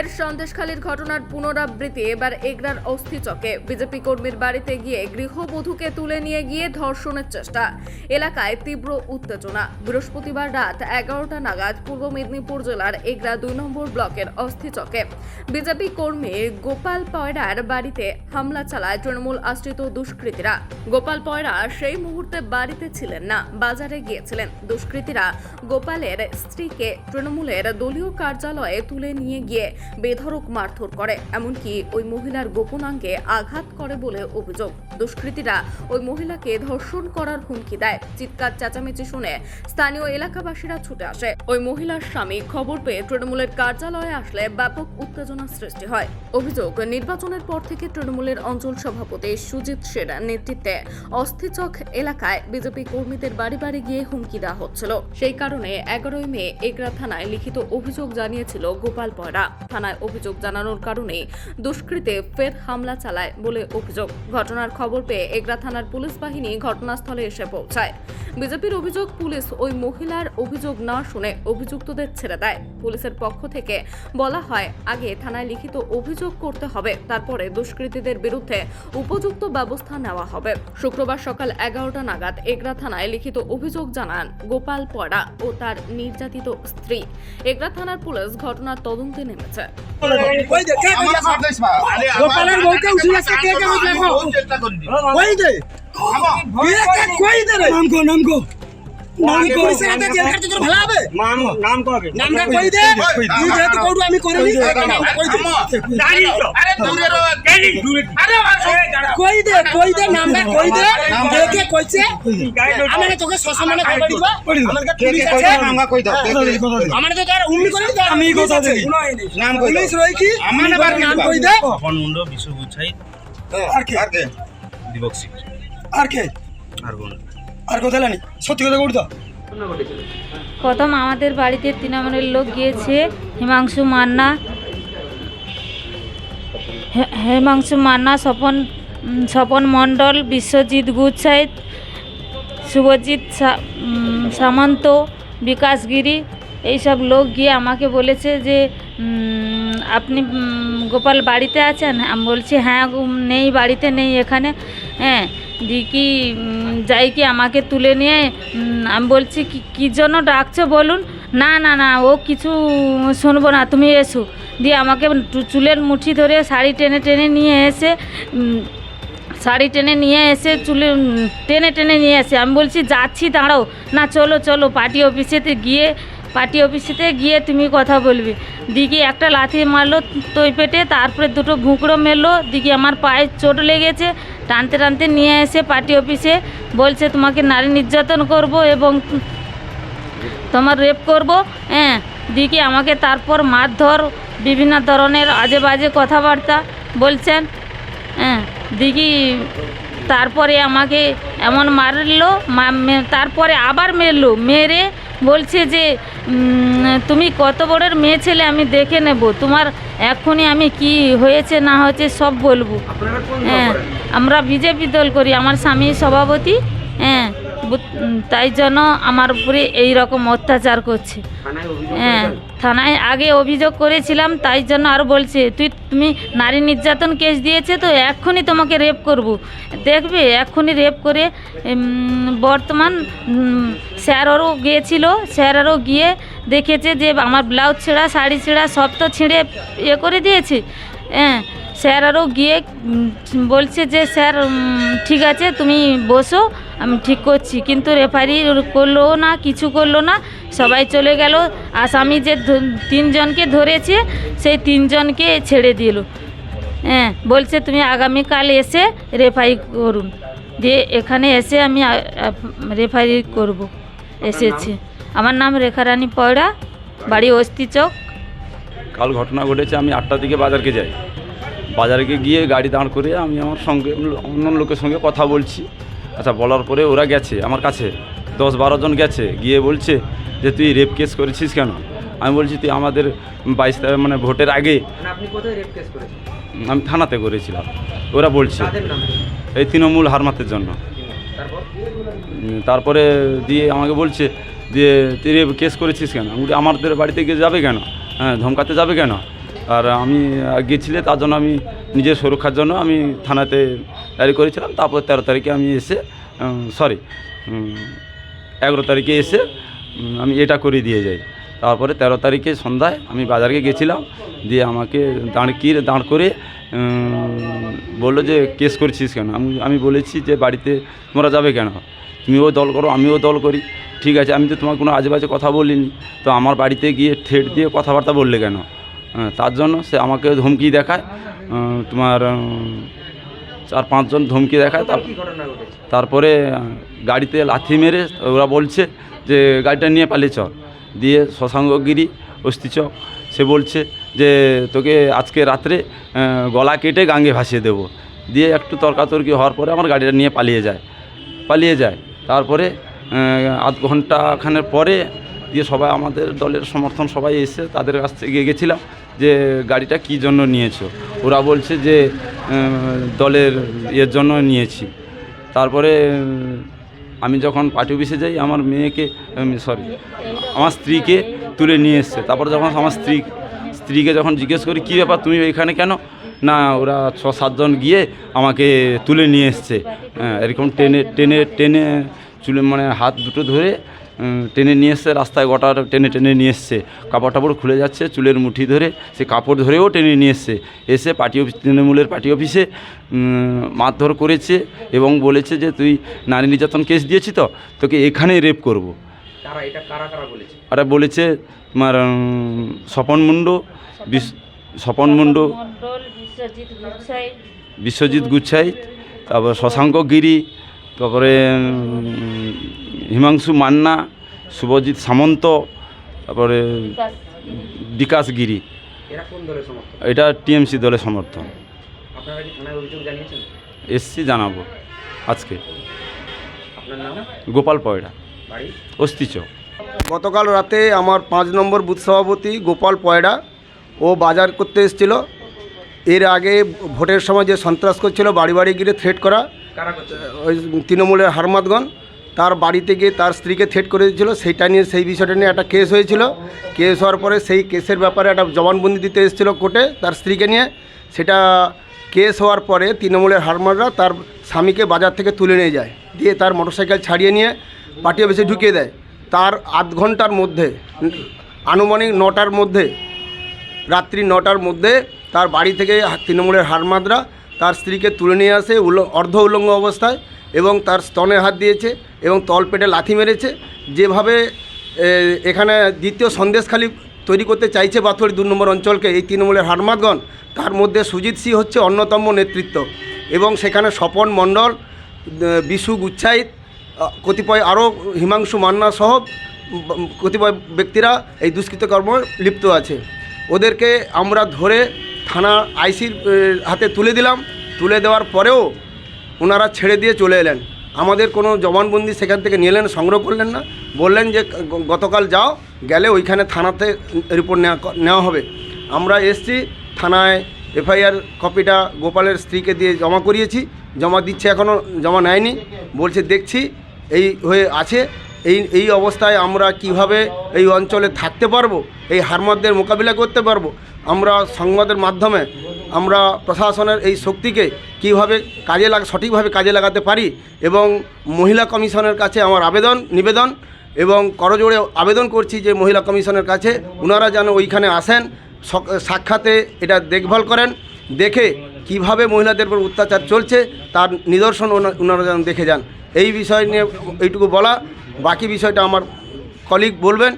ফের সন্দেশখালীর ঘটনার পুনরাবৃত্তি, এবার এগরার অস্থিচকে। বিজেপি কর্মীর বাড়িতে গিয়ে গৃহবধূকে তুলে নিয়ে গিয়ে ধর্ষণের চেষ্টা। এলাকায় তীব্র উত্তেজনা। বৃহস্পতিবার রাত এগারোটা নাগাদ পূর্ব মেদিনীপুর জেলার এগরা দুই নম্বর ব্লকের অস্থিচকে। বিজেপি কর্মী গোপাল পয়রার বাড়িতে হামলা চালায় তৃণমূল আশ্রিত দুষ্কৃতীরা। গোপাল পয়রা সেই মুহূর্তে বাড়িতে ছিলেন না, বাজারে গিয়েছিলেন। দুষ্কৃতীরা গোপালের স্ত্রীকে তৃণমূলের দলীয় কার্যালয়ে তুলে নিয়ে গিয়ে বেধড়ক মারধর করে, এমনকি ওই মহিলার গোপনাঙ্গে আঘাত করে বলে অভিযোগ। দুষ্কৃতীরা ওই মহিলাকে ধর্ষণ করার হুমকি দেয়। চিৎকার চেঁচামেচি শুনে স্থানীয় এলাকাবাসীরা ছুটে আসে। ওই মহিলার স্বামী খবর পেয়ে তৃণমূলের কার্যালয়ে আসলে ব্যাপক উত্তেজনা সৃষ্টি হয়। অভিযোগ, নির্বাচনের পর থেকে তৃণমূলের অঞ্চল সভাপতি সুজিত সেরার নেতৃত্বে অস্থিচক এলাকায় বিজেপি কর্মীদের বাড়ি বাড়ি গিয়ে হুমকি দেওয়া হচ্ছিল। সেই কারণে এগারোই মে এগরা থানায় লিখিত অভিযোগ জানিয়েছিল গোপাল পয়রা থানায় অভিযোগ জানানোর কারণে দুষ্কৃতে ফের হামলা চালায় বলে অভিযোগ। ঘটনার খবর পেয়ে এগরা থানার পুলিশ বাহিনী ঘটনাস্থলে এসে পৌঁছায়। বিজেপির অভিযোগ পুলিশ ওই মহিলার অভিযোগ না শুনে অভিযুক্তদের ছেড়ে দেয়। পুলিশের পক্ষ থেকে বলা হয় আগে থানায় লিখিত অভিযোগ করতে হবে তারপরে দুষ্কৃতীদের বিরুদ্ধে উপযুক্ত ব্যবস্থা নেওয়া হবে। শুক্রবার সকাল এগারোটা নাগাদ এগরা থানায় লিখিত অভিযোগ জানান গোপাল পড়া ও তার নির্যাতিত স্ত্রী। এগরা থানার পুলিশ ঘটনার তদন্তে নেমেছে। গোপালের আমার- বউকে আসছে, কে কে দেখো। ওই দে থামো। কে কে কই দে রে নাম নাম কো। নাম কো জেল খাটতে তোর ভালো হবে নাম নাম কবে নামটা কই দে তুই যেহেতু কইডু আমি করিনি নামটা কই দে জানি তো আরে দূরে রো। জানি আরে কই দে কই দে নামটা কই দে? কে কে কইছে? আমারে তোকে সসম্মানে খবর দিব? আমার পুলিশ আছে? নাম কই দাও। কে কে? আমারে তো তার উম্মি করে দিতে আমি কথা দেই নাম কই পুলিশ রই কি? আমার আমার নাম নাম কই দে তপন মুন্ড বিশ্বভূষাই আর কে? আর কে? দীপক সিং। আর কে? আর কোন। আর কথা জানি সত্যি কথা কই প্রথম আমাদের বাড়িতে তৃণমূলের লোক গিয়েছে হিমাংশু মান্না। হিমাংশু মান্না স্বপন স্বপন মণ্ডল বিশ্বজিৎ গুচ্ছাইত শুভজিৎ সা- সামন্ত বিকাশ গিরি এইসব লোক গিয়ে আমাকে বলেছে যে আপনি গোপাল বাড়িতে আছেন? আমি বলছি হ্যাঁ নেই, বাড়িতে নেই এখানে। হ্যাঁ দিয়ে কি যাই কি আমাকে তুলে নিয়ে আমি বলছি, কি, কী জন্য ডাকছো বলুন? না না না, ও কিছু শুনব না, তুমি এসো। দিয়ে আমাকে চুলের মুঠি ধরে শাড়ি টেনে টেনে নিয়ে এসে শাড়ি টেনে নিয়ে এসে, চুলে টেনে টেনে নিয়ে এসে, আমি বলছি, যাচ্ছি, দাঁড়াও। না, চলো চলো, পার্টি অফিসেতে গিয়ে পার্টি অফিসেতে গিয়ে তুমি কথা বলবি। দিকে একটা লাথি মারলো তৈ পেটে, তারপরে দুটো ভুঁকড়ো মেরলো। দিকে আমার পায়ে চোট লেগেছে, টানতে টানতে নিয়ে এসে পার্টি অফিসে বলছে, তোমাকে নারী নির্যাতন করব এবং তোমার রেপ করব। হ্যাঁ দিকে আমাকে তারপর মারধর, বিভিন্ন ধরনের আজে বাজে কথাবার্তা বলছেন। হ্যাঁ দিঘি তারপরে আমাকে এমন মারলো তারপরে আবার মেরলো। মেরে বলছে যে তুমি কত বড়ের মেয়ে ছেলে আমি দেখে নেব। তোমার এখনই আমি কি হয়েছে না হয়েছে সব বলব। হ্যাঁ আমরা বিজেপি দল করি আমার স্বামী সভাপতি হ্যাঁ তাই জন্য আমার উপরে এই রকম অত্যাচার করছে। হ্যাঁ থানায় আগে অভিযোগ করেছিলাম তাই জন্য আরও বলছে তুই তুমি নারী নির্যাতন কেস দিয়েছে তো এক্ষুনি তোমাকে রেপ করব। দেখবে এক্ষুনি রেপ করে বর্তমান উম, স্যারও গিয়েছিল স্যারও গিয়ে দেখেছে যে আমার ব্লাউজ ছেঁড়া শাড়ি ছেঁড়া সব তো ছিঁড়ে ইয়ে করে দিয়েছে। হ্যাঁ স্যার আরও গিয়ে বলছে যে স্যার ঠিক আছে তুমি বসো আমি ঠিক করছি, কিন্তু রেফারি করল না, কিছু করল না, সবাই চলে গেল। আসামি যে তিনজনকে ধরেছে, সেই তিনজনকে ছেড়ে দিল। হ্যাঁ বলছে তুমি আগামীকাল এসে রেফারি করুন। দিয়ে এখানে এসে আমি রেফারি করব। এসেছি। আমার নাম রেখারানী পয়রা বাড়ি অস্তি চক। কাল ঘটনা ঘটেছে, আমি আটটার দিকে বাজারকে যাই। বাজারকে গিয়ে গাড়ি দাঁড় করে আমি আমার সঙ্গে, অন্য লোকের সঙ্গে কথা বলছি। আচ্ছা বলার পরে ওরা গেছে আমার কাছে। দশ বারো জন গেছে গিয়ে বলছে যে তুই রেপ কেস করেছিস কেন? আমি বলছি তুই আমাদের বাইশ তারিখ মানে ভোটের আগে আমি থানাতে করেছিলাম। ওরা বলছে এই তৃণমূল হারমাতের জন্য। তারপরে? দিয়ে আমাকে বলছে দিয়ে তুই রেপ কেস করেছিস কেন? আমি আমাদের বাড়িতে গিয়ে যাবে কেন? হ্যাঁ ধমকাতে যাবে কেন? আর আমি গেছিলে তার জন্য আমি নিজের সুরক্ষার জন্য আমি থানাতে ডায়েরি করেছিলাম। তারপর তেরো তারিখে আমি এসে সরি এগারো তারিখে এসে আমি এটা করে দিয়ে যাই। তারপরে তেরো তারিখে সন্ধ্যায় আমি বাজারে গেছিলাম দিয়ে আমাকে দাঁড় কি দাঁড় করে বলল যে কেস করছিস কেন? আমি আমি বলেছি যে বাড়িতে তোমরা যাবে কেন? তুমিও দল করো আমিও দল করি। ঠিক আছে আমি তো তোমার কোনো আজে বাজে কথা বলিনি। তো আমার বাড়িতে গিয়ে ঠেট দিয়ে কথাবার্তা বললে কেন? হ্যাঁ, তার জন্য সে আমাকে ধমকি দেখায় তোমার চার পাঁচজন ধমকি দেখায় তার তারপরে গাড়িতে লাথি মেরে ওরা বলছে যে গাড়িটা নিয়ে পালিয়ে চল। দিয়ে শশাঙ্কগিরি অস্থিচক সে বলছে যে তোকে আজকে রাত্রে গলা কেটে গাঙ্গে ভাসিয়ে দেবো। দিয়ে একটু তর্কাতর্কি হওয়ার পরে আমার গাড়িটা নিয়ে পালিয়ে যায়। পালিয়ে যায়। তারপরে আধ ঘন্টাখানের পরে দিয়ে সবাই আমাদের দলের সমর্থন সবাই এসে তাদের কাছ থেকে গেছিলাম। যে গাড়িটা কী জন্য নিয়েছো? ওরা বলছে যে দলের ইয়ের জন্য নিয়েছি। তারপরে আমি যখন পার্টি অফিসে যাই আমার মেয়েকে সরি আমার স্ত্রীকে তুলে নিয়ে এসছে। তারপরে যখন আমার স্ত্রী স্ত্রীকে যখন জিজ্ঞেস করি কী ব্যাপার তুমি এখানে কেন? না ওরা ছ সাতজন গিয়ে আমাকে তুলে নিয়ে এসছে। হ্যাঁ, এরকম টেনে টেনে টেনে চুলে মানে হাত দুটো ধরে টেনে নিয়ে এসছে রাস্তায় গোটা টেনে টেনে নিয়ে এসছে। কাপড় টাপড় খুলে যাচ্ছে চুলের মুঠি ধরে সে কাপড় ধরেও টেনে নিয়ে এসছে। এসে পার্টি অফিস তৃণমূলের পার্টি অফিসে মারধর করেছে এবং বলেছে যে তুই নারী নির্যাতন কেস দিয়েছি তো তোকে এখানেই রেপ করব। তারা এটা বলেছে? আর বলেছে তোমার স্বপন মুন্ডু বিশ- স্বপন মুন্ডু বিশ্বজিৎ গুচ্ছাই। তারপর শশাঙ্ক গিরি তারপরে হিমাংশু মান্না শুভজিৎ সামন্ত তারপরে বিকাশ গিরি। এরা কোন দলের সমর্থক? এটা টিএমসি দলের সমর্থন আপনারা কি থানায় অভিযোগ জানিয়েছেন? এসছি জানাব আজকে। গোপাল পয়রা। বাড়ি? অস্তিচক গতকাল রাতে আমার পাঁচ নম্বর বুথ সভাপতি গোপাল পয়ডা ও বাজার করতে এসেছিল। এর আগে ভোটের সময় যে সন্ত্রাস করছিল বাড়ি বাড়ি গিয়ে থ্রেট করা ওই তৃণমূলের হারমাদগণ তার বাড়িতে গিয়ে তার স্ত্রীকে থেট করে দিয়েছিল, সেইটা নিয়ে সেই বিষয়টা নিয়ে একটা কেস হয়েছিল। কেস হওয়ার পরে সেই কেসের ব্যাপারে একটা জবানবন্দি দিতে এসেছিল কোর্টে তার স্ত্রীকে নিয়ে। সেটা কেস হওয়ার পরে তৃণমূলের হারমাদরা তার স্বামীকে বাজার থেকে তুলে নিয়ে যায়। দিয়ে তার মোটরসাইকেল ছাড়িয়ে নিয়ে পার্টি অফিসে ঢুকিয়ে দেয়। তার আধ ঘণ্টার মধ্যে, আনুমানিক নটার মধ্যে, রাত্রি নটার মধ্যে তার বাড়ি থেকে তৃণমূলের হারমাদরা তার স্ত্রীকে তুলে নিয়ে আসে উল- অর্ধ উলঙ্গ অবস্থায়। এবং তার স্তনে হাত দিয়েছে এবং তলপেটে লাথি মেরেছে। যেভাবে এখানে দ্বিতীয় সন্দেশখালি তৈরি করতে চাইছে বাথুয়ারি দু নম্বর অঞ্চলকে, এই তৃণমূলের হারমাদগণ, তার মধ্যে সুজিত সিং হচ্ছে অন্যতম নেতৃত্ব। এবং সেখানে স্বপন মণ্ডল বিশু গুচ্ছাইত কতিপয় আরও হিমাংশু মান্না সহ কতিপয় ব্যক্তিরা এই দুষ্কৃতকর্ম লিপ্ত আছে। ওদেরকে আমরা ধরে থানা আইসির হাতে তুলে দিলাম। তুলে দেওয়ার পরেও ওনারা ছেড়ে দিয়ে চলে এলেন। আমাদের কোনো জবানবন্দি সেখান থেকে নিলেন, সংগ্রহ করলেন না। বললেন যে গতকাল যাও, গেলে ওইখানে থানাতে রিপোর্ট নেওয়া নেওয়া হবে। আমরা এসছি, থানায় এফআইআর কপিটা গোপালের স্ত্রীকে দিয়ে জমা করিয়েছি। জমা দিচ্ছে এখনও জমা নেয়নি। বলছে, দেখছি, এই হয়ে আছে। এই এই অবস্থায় আমরা কীভাবে এই অঞ্চলে থাকতে পারব, এই হারমাদদের মোকাবিলা করতে পারব, আমরা সংবাদের মাধ্যমে আমরা প্রশাসনের এই শক্তিকে কীভাবে কাজে লাগা, সঠিকভাবে কাজে লাগাতে পারি এবং মহিলা কমিশনের কাছে আমার আবেদন, নিবেদন এবং করজোড়ে আবেদন করছি যে মহিলা কমিশনের কাছে ওনারা যেন ওইখানে আসেন সাক্ষাতে এটা দেখভাল করেন, দেখে কীভাবে মহিলাদের উপর অত্যাচার চলছে, তার নিদর্শন ওনারা যেন দেখে যান। এই বিষয় নিয়ে এইটুকু বলা বাকি বিষয়টা আমার কলিগ বলবেন।